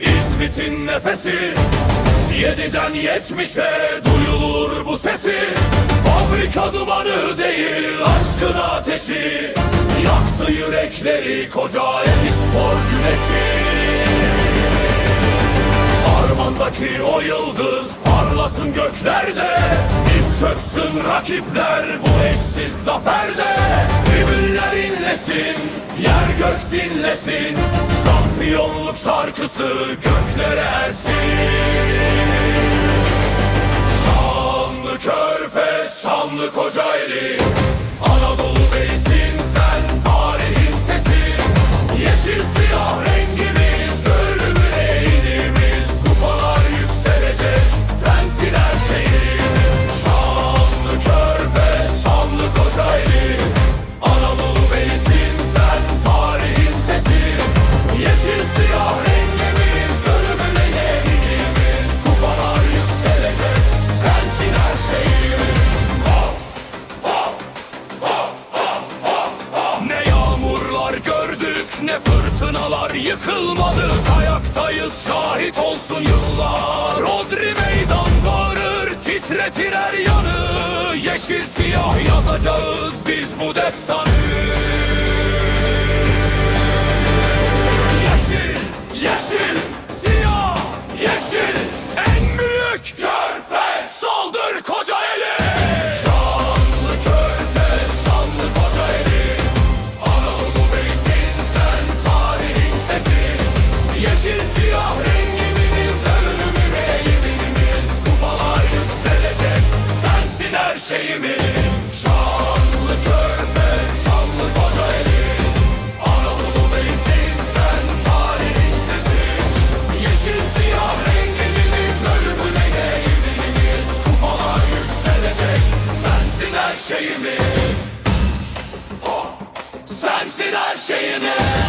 İzmit'in nefesi. Yediden yetmişe duyulur bu sesi. Fabrika dumanı değil aşkın ateşi. Yaktı yürekleri koca spor güneşi. Harmandaki o yıldız parlasın göklerde. Diz çöksün rakipler bu eşsiz zaferde. Tribünler inlesin, yer gök dinlesin Şampiyonluk şarkısı göklere ersin. Şanlı körfez, şanlı kocaeli ne fırtınalar yıkılmadık Ayaktayız şahit olsun yıllar. Rodri meydan bağırır titretir her yanı. Yeşil siyah yazacağız biz bu destanı şeyimiz. Sensin her şeyimiz